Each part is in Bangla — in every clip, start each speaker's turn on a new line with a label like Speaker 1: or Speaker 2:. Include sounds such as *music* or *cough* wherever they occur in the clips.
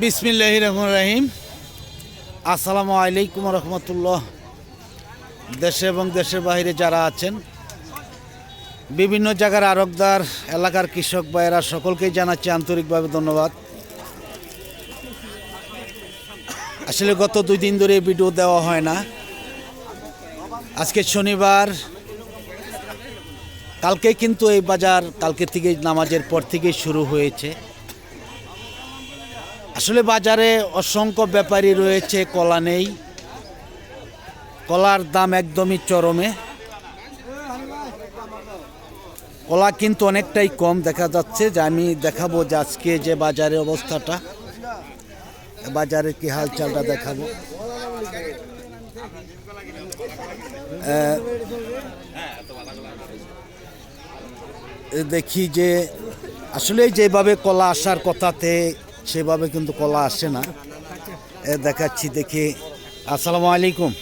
Speaker 1: বিসমিল্লাহ রহমান রাহিম। আসসালামু আলাইকুম রহমতুল্লাহ। দেশে এবং দেশের বাইরে যারা আছেন, বিভিন্ন জায়গার আরকদার এলাকার কৃষক ভাইয়েরা সকলকেই জানাচ্ছি আন্তরিকভাবে ধন্যবাদ। আসলে গত দুই দিন ধরে ভিডিও দেওয়া হয় না। আজকে শনিবার, কালকে কিন্তু এই বাজার, কালকে থেকে নামাজের পর থেকেই শুরু হয়েছে। আসলে বাজারে অসংখ্য ব্যাপারী রয়েছে, কলা নেই। কলার দাম একদমই চরমে। কলা কিন্তু অনেকটাই কম দেখা যাচ্ছে। যে আমি দেখাবো যে আজকে যে বাজারে অবস্থাটা, বাজারের কি হালচালটা দেখাবো। দেখি যে আসলে যেভাবে কলা আসার কথাতে সেভাবে কিন্তু কলা আসে না। এ দেখাচ্ছি দেখি। আসসালামু আলাইকুম।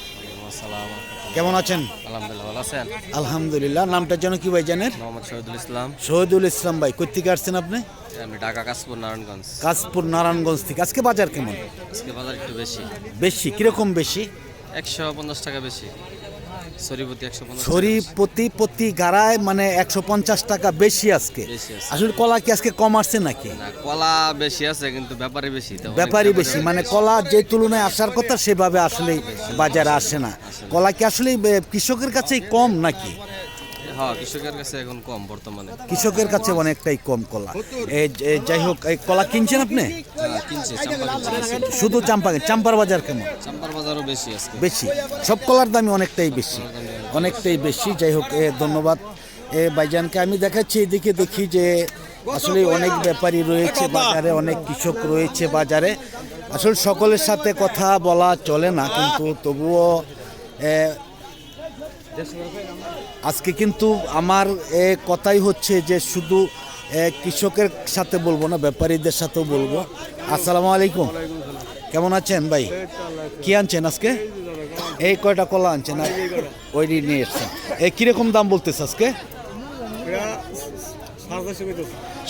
Speaker 1: কেমন আছেন?
Speaker 2: আলহামদুলিল্লাহ ভালো আছেন?
Speaker 1: আলহামদুলিল্লাহ। নামটা যেন কি ভাই জানেন?
Speaker 2: শহীদুল ইসলাম।
Speaker 1: শহীদুল ইসলাম ভাই কোথেকে আসছেন আপনি?
Speaker 2: আমি ঢাকা কাশপুর নারায়ণগঞ্জ।
Speaker 1: কাশপুর নারায়ণগঞ্জ থেকে। আজকে বাজার কেমন?
Speaker 2: আজকে বাজার একটু বেশি।
Speaker 1: বেশি কীরকম বেশি?
Speaker 2: একশো পঞ্চাশ টাকা বেশি।
Speaker 1: প্রতি গাড়ায় মানে একশো পঞ্চাশ টাকা বেশি আজকে। আসলে কলা কি আজকে কম আসছে নাকি?
Speaker 2: কলা বেশি আছে কিন্তু ব্যাপারে বেশি।
Speaker 1: ব্যাপারই বেশি মানে কলা যে তুলনায় আসার কথা সেভাবে আসলে বাজারে আসে না। কলা কি আসলে কৃষকের কাছেই কম নাকি?
Speaker 2: হ্যাঁ কৃষকের কাছে এখন কম বর্তমানে।
Speaker 1: কৃষকের কাছে অনেকটাই কম কলা। যাই হোক এই কলা কিনছেন আপনি?
Speaker 2: হ্যাঁ।
Speaker 1: শুধু চাম্পা চাম্পার বাজার কেমন?
Speaker 2: বাজারও বেশি আজকে।
Speaker 1: বেশি। সব কলার দামই অনেকটাই বেশি। অনেকটাই বেশি। যাই হোক, এ, ধন্যবাদ। এ, ভাইজানকে আমি দেখাচ্ছি, এদিকে দেখি যে আসলে অনেক ব্যাপারী রয়েছে বাজারে, অনেক কৃষক রয়েছে বাজারে। আসলে সকলের সাথে কথা বলা চলে না, কিন্তু তবুও আজকে কিন্তু আমার, এ, কথাই হচ্ছে যে শুধু কৃষকের সাথে বলব না, ব্যাপারীদের সাথেও বলব। আসসালামু আলাইকুম। কেমন আছেন ভাই? কি আনছেন আজকে? এই কয়টা কলা আনছেন? ওই নিয়ে এসছেন। এই কীরকম দাম বলতেছে আজকে?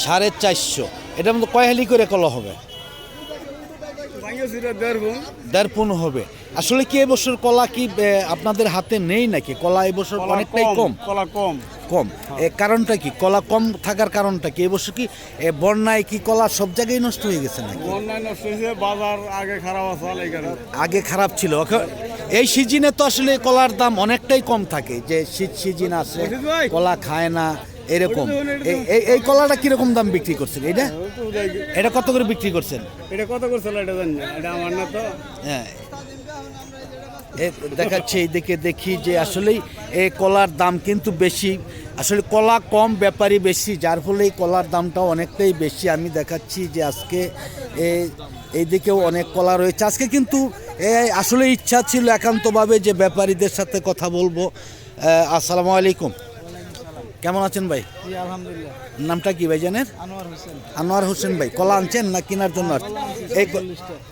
Speaker 1: সাড়ে চারশো। এটার মধ্যে কয় হালি করে কলা হবে? দেড় পুন হবে। আসলে কি এবছর কলা কি আপনাদের হাতে নেই নাকি? কলা এবছর অনেকটাই কম।
Speaker 3: কলা কম।
Speaker 1: কম। এ কারণটা কি? কলা কম থাকার কারণটা কি? এবছর কি বন্যায় কি কলা সব জায়গায় নষ্ট হয়ে গেছে নাকি?
Speaker 3: বন্যায় নষ্ট হয়েছে বাজার আগে খারাপ আছে
Speaker 1: আগে খারাপ ছিল। এই সিজনে তো আসলে কলার দাম অনেকটাই কম থাকে যে শীত সিজন আসে
Speaker 3: ভাই।
Speaker 1: কলা খায় না এরকম। এই- এই- এই কলাটা কীরকম দাম বিক্রি করছেন? এটা? এটা কত করে বিক্রি করছেন?
Speaker 3: এটা কত করছিল এটা জানি এটা আমার না তো।
Speaker 1: হ্যাঁ এ দেখাচ্ছে এইদিকে দেখি যে আসলেই এই কলার দাম কিন্তু বেশি। আসলে কলা কম ব্যাপারই বেশি যার ফলে এই কলার দামটা অনেকটাই বেশি। আমি দেখাচ্ছি যে আজকে এ- এইদিকেও অনেক কলা রয়েছে। আজকে কিন্তু আসলে ইচ্ছা ছিল একান্তভাবে যে ব্যাপারীদের সাথে কথা বলব। আসসালামু আলাইকুম। কেমন আছেন ভাই?
Speaker 3: আলহামদুলিল্লাহ।
Speaker 1: নামটা কি ভাই জানেন?
Speaker 3: আনোয়ার হোসেন।
Speaker 1: আনোয়ার হোসেন ভাই। কলা আনছেন না কেনার জন্য? এই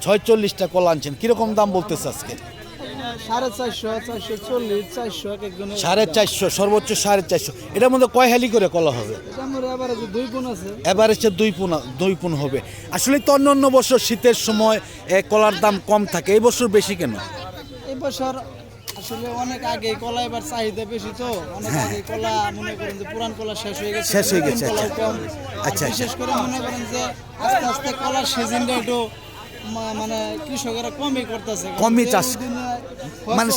Speaker 1: ছয়চল্লিশটা কলা আনছেন। কীরকম দাম বলতেছে আজকে?
Speaker 3: সাড়ে চারশো চারশো চল্লিশ চারশো এক একজনের
Speaker 1: সাড়ে চারশো সর্বোচ্চ সাড়ে চারশো। এটার মধ্যে কয় হালি করে কলা হবে?
Speaker 3: আছে দুই গুণ আছে।
Speaker 1: দুই পুন দুই পুন হবে। আসলে তো অন্য অন্য বছর শীতের সময় এ, কলার দাম কম থাকে। এই বছর বেশি কেন?
Speaker 3: এই বছর আসলে অনেক আগে কলা এবার চাহিদা বেশি তো। অনেক আগে কলা মনে করেন যে পুরান কলা শেষ হয়ে গেছে।
Speaker 1: শেষ হয়ে গেছে, আচ্ছা। আচ্ছা,
Speaker 3: বিশেষ করে মনে করেন যে আস্তে আস্তে কলার সিজনটা একটু মানে কৃষকেরা কমই করতেছে।
Speaker 1: কমই চাষ। মানে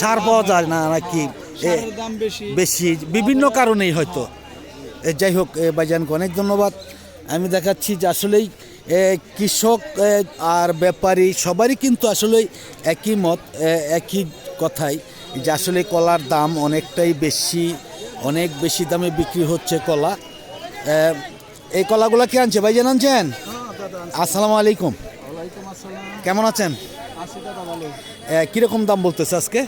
Speaker 1: সার পাওয়া যায় না নাকি
Speaker 3: বেশি।
Speaker 1: বেশি। বিভিন্ন কারণেই হয়তো। এ, যাই হোক এ, ভাইজানকে অনেক ধন্যবাদ। আমি দেখাচ্ছি যে আসলেই এ, কৃষক আর ব্যাপারী সবারই কিন্তু আসলে একই মত একই কথাই যে আসলে কলার দাম অনেকটাই বেশি অনেক বেশি দামে বিক্রি হচ্ছে কলা। এই কলাগুলো কি আনছে? ভাইজান আনছেন? আসসালামু আলাইকুম। কেমন আছেন? কীরকম দাম বলতেছে আজকে?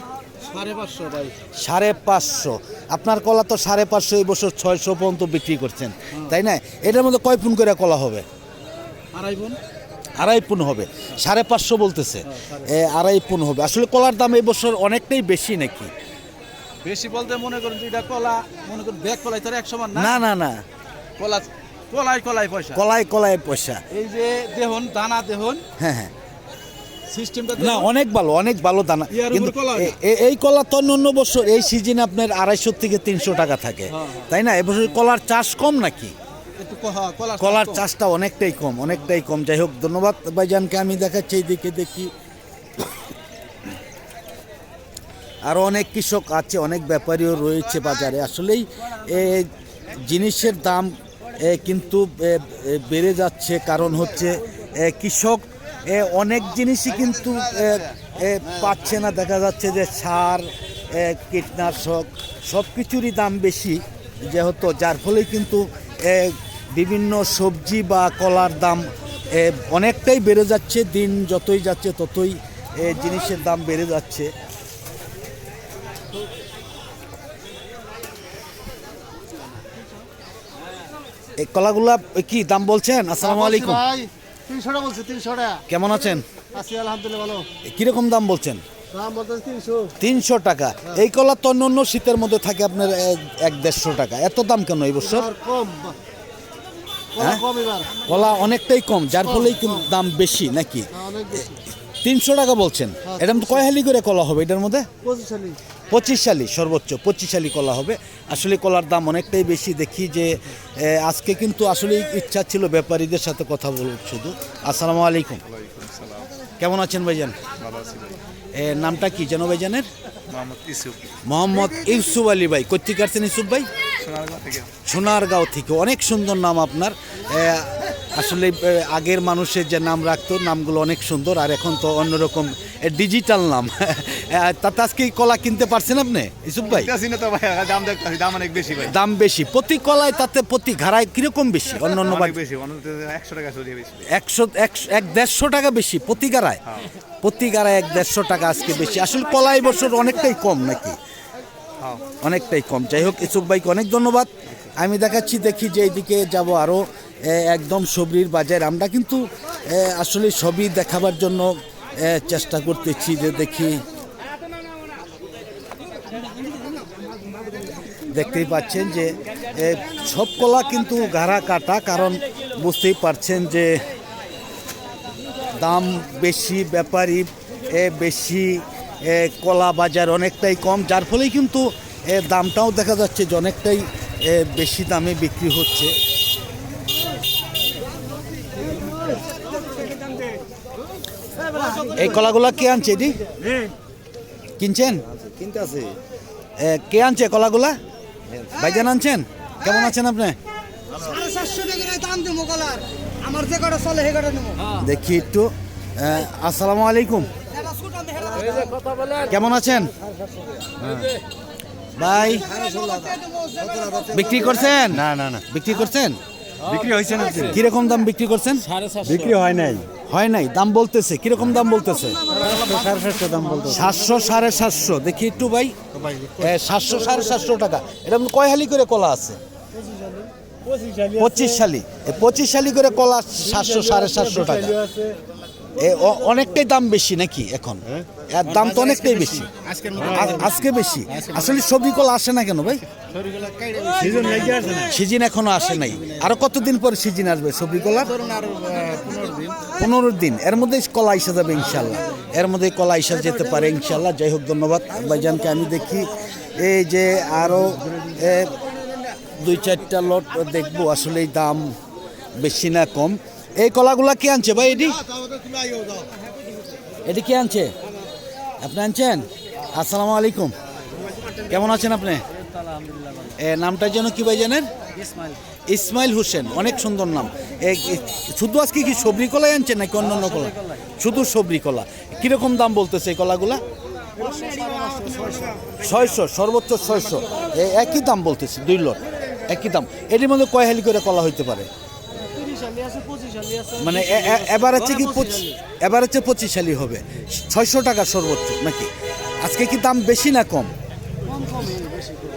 Speaker 3: সাড়ে পাঁচশো
Speaker 1: আপনার কলা তো সাড়ে পাঁচশো এই বছর ছয়শো পর্যন্ত বিক্রি করছেন তাই না? এটার মধ্যে কয় পুন করে কলা হবে?
Speaker 3: আড়াই বোন
Speaker 1: আড়াই পুন হবে। সাড়ে পাঁচশো বলতেছে। এ, আড়াই পুন হবে। আসলে কলার দাম এই বছর অনেকটাই বেশি নাকি?
Speaker 3: বেশি বলতে মনে করেন এটা কলা মনে করেন ব্যাগ কলাই তার এক সমান
Speaker 1: না না না।
Speaker 3: কলা কলাই কলাই পয়সা।
Speaker 1: কলায় কলায় পয়সা।
Speaker 3: এই যে দেহন দানা দেহন
Speaker 1: হ্যাঁ হ্যাঁ। না অনেক ভালো অনেক ভালো দানা। কিন্তু এই কলা তো অন্য বছর এই সিজনে আপনার আড়াইশো থেকে তিনশো টাকা থাকে।
Speaker 3: হ্যাঁ,
Speaker 1: তাই না? এবছর কলার চাষ কম নাকি?
Speaker 3: হ্যাঁ, কলা
Speaker 1: কলার চাষটা অনেকটাই কম অনেকটাই কম। যাই হোক ধন্যবাদ ভাইজানকে আমি দেখাচ্ছি এইদিকে দেখি। আরও অনেক কৃষক আছে অনেক ব্যাপারীও রয়েছে বাজারে। আসলেই জিনিসের দাম কিন্তু বেড়ে যাচ্ছে। কারণ হচ্ছে কৃষক অনেক জিনিসই কিন্তু পাচ্ছে না। দেখা যাচ্ছে যে সার কীটনাশক সব কিছুরই দাম বেশি যেহেতু যার ফলে কিন্তু বিভিন্ন সবজি বা কলার দাম অনেকটাই বেড়ে যাচ্ছে। দিন যতই যাচ্ছে ততই এ, জিনিসের দাম বেড়ে যাচ্ছে। এই কলাগুলা কি দাম বলছেন? আসসালামু আলাইকুম।
Speaker 4: তিনশো টাকা বলছে তিনশো টাকা
Speaker 1: কেমন আছেন?
Speaker 4: আছি আলহামদুলিল্লাহ ভালো।
Speaker 1: কীরকম দাম বলছেন?
Speaker 4: দাম বলতে তিনশো।
Speaker 1: তিনশো টাকা। এই কলা তো অন্য অন্য শীতের মধ্যে থাকে আপনার এক- দেড়শো টাকা। এত দাম কেন এই বছর?
Speaker 4: কম।
Speaker 1: হ্যাঁ? কলা অনেকটাই কম যার ফলেই দাম বেশি নাকি?
Speaker 4: হ্যাঁ,
Speaker 1: তিনশো টাকা বলছেন।
Speaker 4: হ্যাঁ,
Speaker 1: মধ্যে কয় হালি করে কলা হবে এটার মধ্যে?
Speaker 4: পঁচিশ
Speaker 1: পঁচিশ সালি সর্বোচ্চ পঁচিশ সালি কলা হবে। আসলে কলার দাম অনেকটাই বেশি। দেখি যে আজকে কিন্তু আসলে ইচ্ছা ছিল ব্যাপারীদের সাথে কথা বলব শুধু। আসসালামু আলাইকুম। কেমন আছেন ভাইজান? নামটা কি যেন ভাইজানের?
Speaker 2: মোহাম্মদ
Speaker 1: ইউসুফ। আলী ভাই। কোথেকে কাটছেন ইউসুফ ভাই? সোনারগাঁও থেকে। অনেক সুন্দর নাম আপনার। আসলে আগের মানুষের যে নাম রাখতো নামগুলো অনেক সুন্দর। আর এখন তো অন্যরকম ডিজিটাল নাম। তাতে আজকে কলা কিনতে পারছেন আপনি? ইউসুফ ভাই?
Speaker 5: তো দাম দেখতেছি দাম অনেক বেশি ভাই।
Speaker 1: দাম বেশি। প্রতি কলায় তাতে প্রতি ঘাড়ায় কীরকম বেশি? অন্য অন্য
Speaker 5: বেশি একশো টাকা
Speaker 1: একশো এক দেড়শো টাকা বেশি প্রতি গাড়ায় প্রতি গাড়ায় এক দেড়শো টাকা আজকে বেশি। আসলে কলাই বছর অনেকটাই কম নাকি?
Speaker 5: হ্যাঁ।
Speaker 1: অনেকটাই কম। যাই হোক ইসুফ ভাইকে অনেক ধন্যবাদ। আমি দেখাচ্ছি দেখি যে এইদিকে যাব আরও একদম সবরির বাজার। আমরা কিন্তু আসলে সবই দেখাবার জন্য চেষ্টা করতেছি যে দেখি। দেখতেই পাচ্ছেন যে সব কলা কিন্তু গাড়া কাটা, কারণ বুঝতেই পারছেন যে দাম বেশি, ব্যাপারী বেশি কলা বাজার অনেকটাই কম, যার ফলেই কিন্তু দামটাও দেখা যাচ্ছে যে অনেকটাই বেশি দামে বিক্রি হচ্ছে। এই কলাগুলা কে আনছে এটি? কিনছেন?
Speaker 5: কিনতে আছে
Speaker 1: কে আনছে কলাগুলা? ভাইজান আনছেন? কেমন আছেন আপনি? দেখি একটু। আসসালামু আলাইকুম। কেমন আছেন? ভাই। বিক্রি করছেন?
Speaker 5: না না না।
Speaker 1: বিক্রি করছেন?
Speaker 5: বিক্রি হয়েছে না
Speaker 1: কীরকম দাম বিক্রি করছেন?
Speaker 5: বিক্রি হয় নাই।
Speaker 1: হয় নাই? দাম বলতেছে। কীরকম দাম বলতেছে?
Speaker 5: সাতশো
Speaker 1: সাড়ে সাতশো। দেখি একটু ভাই। সাতশো সাড়ে সাতশো টাকা। এরকম কয় হালি করে কলা আছে? পঁচিশ সালি পঁচিশ সালি করে কলা সাতশো সাড়ে সাতশো টাকা। অনেকটাই দাম বেশি নাকি এখন? এর দাম তো অনেকটাই বেশি। আজকে বেশি। আসলে সবজি কলা আসে না কেন ভাই?
Speaker 5: সিজন
Speaker 1: এখনও আসে নাই। আরও কতদিন পরে সিজন আসবে সবজি কলা পনেরো দিন। এর মধ্যে কলা এসে যাবে ইনশাল্লাহ এর মধ্যে কলা এসে যেতে পারে ইনশাল্লাহ যাই হোক ধন্যবাদ। ভাইজানকে আমি দেখি। এই যে আরও এ, দুই চারটা লট দেখব। আসলে দাম বেশি না কম। এই কলাগুলা কে আনছে ভাই এটি? এটি কে আনছে? আপনি আনছেন? আসসালামু আলাইকুম। কেমন আছেন আপনি? এ, নামটা যেন কি ভাই জানেন? ইসমাইল। হোসেন অনেক সুন্দর নাম। শুধু আজকে কি সবরি কলাই আনছেন নাকি অন্য অন্য কলা? শুধু সবরি কলা। কীরকম দাম বলতেছে এই কলাগুলা? ছয়শো সর্বোচ্চ ছয়শো। একই দাম বলতেছে দুই লট। একই দাম। এটির মধ্যে কয় হালি করে কলা হইতে পারে? মানে এবার হচ্ছে কি পঁচিশ এবার হচ্ছে পঁচিশ সালি হবে। ছয়শো টাকা সর্বোচ্চ নাকি? আজকে কি দাম বেশি না কম?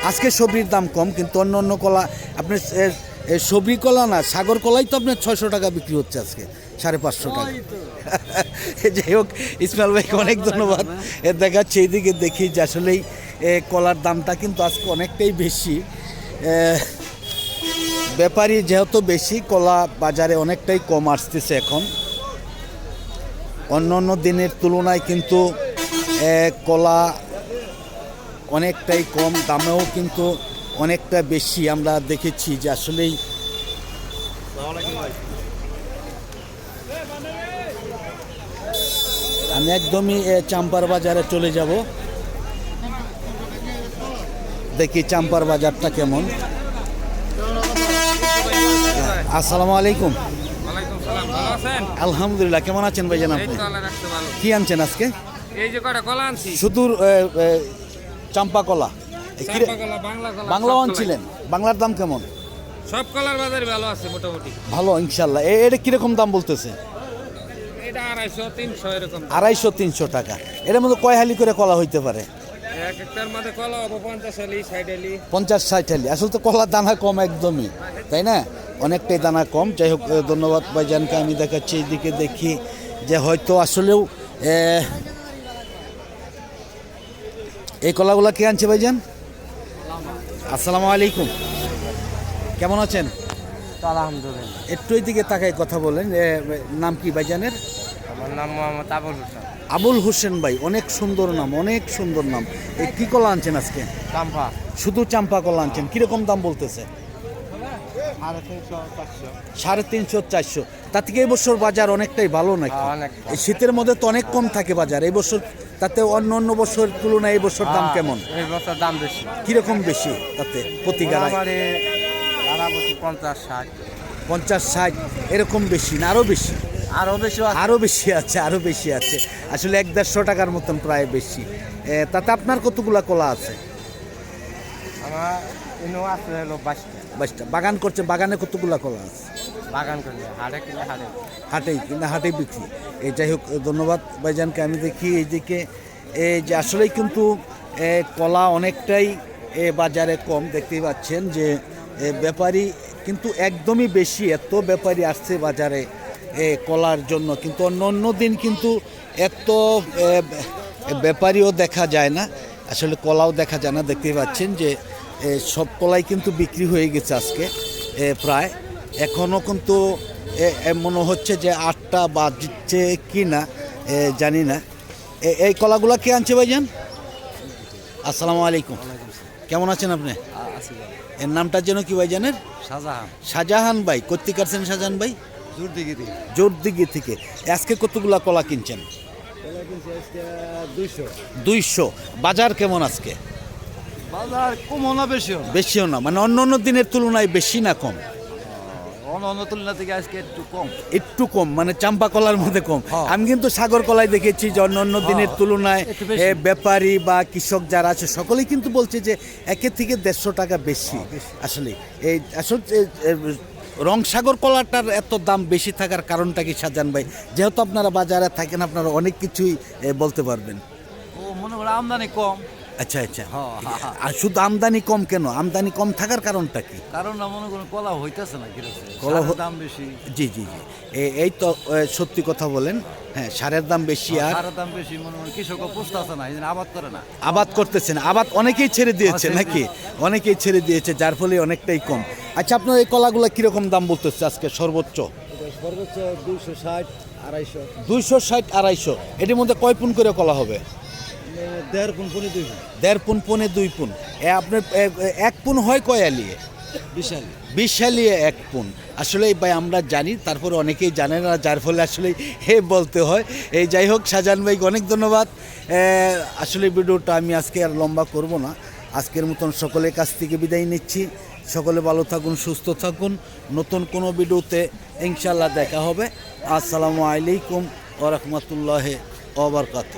Speaker 1: আজকে সবজির দাম কম কিন্তু অন্য অন্য কলা আপনি সবরি কলা না সাগর কলাই তো আপনার ছয়শো টাকা বিক্রি হচ্ছে আজকে সাড়ে পাঁচশো টাকা। *laughs* যাই হোক ইসমাইল ভাইকে অনেক ধন্যবাদ। এ দেখাচ্ছে এইদিকে দেখি যে আসলেই এ, কলার দামটা কিন্তু আজকে অনেকটাই বেশি। ব্যাপারী যেহেতু বেশি, কলা বাজারে অনেকটাই কম আসতেছে এখন। অন্য অন্য দিনের তুলনায় কিন্তু কলা অনেকটাই কম, দামেও কিন্তু অনেকটা বেশি। আমরা দেখেছি যে আসলেই আমি একদমই চাম্পার বাজারে চলে যাব। দেখি চাম্পার বাজারটা কেমন। আসসালামু আলাইকুম। আলহামদুলিল্লাহ কেমন আছেন ভাইজান
Speaker 6: এই
Speaker 1: আপনি? কি আনছেন আজকে?
Speaker 6: এই যে কটা কলা আনছি?
Speaker 1: চাম্পা কলা।
Speaker 6: বাংলা
Speaker 1: আনছিলেন? বাংলার দাম কেমন?
Speaker 6: সব কলার বাজার ভালো আছে মোটামুটি।
Speaker 1: ভালো ইনশাল্লাহ এ- এটা কীরকম দাম বলতেছে?
Speaker 6: এটা আড়াইশো তিনশো এরকম।
Speaker 1: আড়াইশো তিনশো টাকা। এর মধ্যে কয় হালি করে কলা হইতে পারে?
Speaker 6: এক একটার মধ্যে কলা হব পঞ্চাশ আলি ষাট আলি
Speaker 1: পঞ্চাশ ষাট হালি। আসলে তো কলার দানা কম একদমই তাই না? অনেকটাই দানা কম। যাই হোক ধন্যবাদ ভাইজানকে। আমি দেখাচ্ছি এইদিকে দেখি যে হয়তো আসলেও এই কলাগুলা কে আনছে ভাইজান? আসসালামু আলাইকুম। কেমন আছেন?
Speaker 6: আলহামদুলিল্লাহ।
Speaker 1: একটু দিকে তাকাই কথা বলেন। নাম কি ভাইজানের?
Speaker 6: আমার নাম মোহাম্মদ আবুল হোসেন।
Speaker 1: আবুল হোসেন ভাই অনেক সুন্দর নাম অনেক সুন্দর নাম। এই কি কলা আনছেন আজকে?
Speaker 6: চাম্পা।
Speaker 1: শুধু চাম্পা কলা আনছেন কীরকম দাম বলতেছে?
Speaker 6: সাড়ে তিনশো চারশো।
Speaker 1: তার থেকে এবছর বাজার অনেকটাই ভালো নাকি?
Speaker 6: হ্যাঁ,
Speaker 1: এই শীতের মধ্যে তো অনেক কম থাকে বাজার এই বছর তাতে অন্য অন্য বছর তুলনায় এই বছর দাম কেমন?
Speaker 6: এই বছর দাম বেশি।
Speaker 1: কীরকম বেশি তাতে প্রতি
Speaker 6: পঞ্চাশ ষাট।
Speaker 1: পঞ্চাশ ষাট এরকম বেশি না আরও বেশি?
Speaker 6: আরও বেশি
Speaker 1: আরও বেশি আছে আরও বেশি আছে। আসলে এক দেড়শো টাকার মতন প্রায় বেশি। তাতে আপনার কতগুলা কলা আছে?
Speaker 6: বাইশটা।
Speaker 1: বাগান করছে বাগানে কতগুলা কলা আছে?
Speaker 6: বাগান করলে হাটে কিনে হাটে।
Speaker 1: হাটেই কিনা হাটেই বিক্রি। এই যাই হোক ধন্যবাদ ভাইজানকে। আমি দেখি এইদিকে এই যে আসলেই কিন্তু কলা অনেকটাই এ, বাজারে কম দেখতেই পাচ্ছেন যে ব্যাপারী কিন্তু একদমই বেশি এত ব্যাপারী আসছে বাজারে। কলার জন্য। কিন্তু অন্য অন্য দিন কিন্তু এত ব্যাপারীও দেখা যায় না। আসলে কলাও দেখা যায় না দেখতে পাচ্ছেন যে এ, সব কলাই কিন্তু বিক্রি হয়ে গেছে আজকে প্রায়। এখনও কিন্তু মনে হচ্ছে যে আটটা বাজছে কি না জানি না। এই কলাগুলা কে আনছে ভাইজান? আসসালামু আলাইকুম। কেমন আছেন আপনি? এর নামটা যেন কি ভাইজানের?
Speaker 5: শাহজাহান।
Speaker 1: শাহজাহান ভাই কোথেকে আসছেন শাহজাহান ভাই? জোরদিঘি থেকে। আজকে কতগুলা কলা কিনছেন?
Speaker 5: দুইশো।
Speaker 1: বাজার কেমন আজকে?
Speaker 5: বাজার কমও না বেশিও
Speaker 1: বেশিও না মানে অন্য অন্য দিনের তুলনায় বেশি না কম?
Speaker 5: অন্য অন্য থেকে একটু কম।
Speaker 1: একটু কম মানে চাম্পা কলার মধ্যে কম। আমি কিন্তু সাগর কলায় দেখেছি যে অন্য অন্য দিনের তুলনায় ব্যাপারী বা কৃষক যারা আছে সকলেই কিন্তু বলছে যে একের থেকে দেড়শো টাকা বেশি। আসলে এই আসলে রংসাগর কলাটার এত দাম বেশি থাকার কারণটা কি সাজান ভাই? যেহেতু আপনারা বাজারে থাকেন আপনারা অনেক কিছুই বলতে পারবেন।
Speaker 5: ও মনে করে আমদানি কম।
Speaker 1: আচ্ছা আচ্ছা।
Speaker 5: হ্যাঁ, হ্যাঁ, হ্যাঁ।
Speaker 1: আর শুধু আমদানি কম কেন? আমদানি কম থাকার কারণটা কি?
Speaker 5: কারণ না মনে করেন কলা হইতেছে না
Speaker 1: কলা
Speaker 5: দাম বেশি।
Speaker 1: জি জি জি। এই তো সত্যি কথা বলেন হ্যাঁ সারের দাম বেশি আর
Speaker 5: সারের দাম বেশি মনে করেন কৃষকও পুষতেছে না আবাদ করে না।
Speaker 1: আবাদ করতেছেন। আবাদ অনেকেই ছেড়ে দিয়েছে নাকি? অনেকেই ছেড়ে দিয়েছে যার ফলে অনেকটাই কম। আচ্ছা আপনার এই কলাগুলো কীরকম দাম বলতেছে আজকে সর্বোচ্চ?
Speaker 5: সর্বোচ্চ দুইশো ষাট আড়াইশো।
Speaker 1: দুইশো ষাট আড়াইশো। এটির মধ্যে কয় পুন করে কলা হবে?
Speaker 5: দেড় পুন পুনি দুই
Speaker 1: দেড় পুন পনে দুই পুন। এ আপনার এক পুন হয় কয় আলিয়ে?
Speaker 5: বিশাল।
Speaker 1: বিশ আলিয়ে এক পুন। আসলে ভাই আমরা জানি তারপরে অনেকেই জানে না যার ফলে আসলে হে বলতে হয়। এই যাই হোক শাহজাহান ভাইকে অনেক ধন্যবাদ। আসলে ভিডিওটা আমি আজকে আর লম্বা করব না। আজকের মতন সকলের কাছ থেকে বিদায় নিচ্ছি। সকলে ভালো থাকুন, সুস্থ থাকুন। নতুন কোনো ভিডিওতে ইনশাল্লাহ দেখা হবে। আসসালামু আলাইকুম ওরহমতুল্লাহ ওবরকাত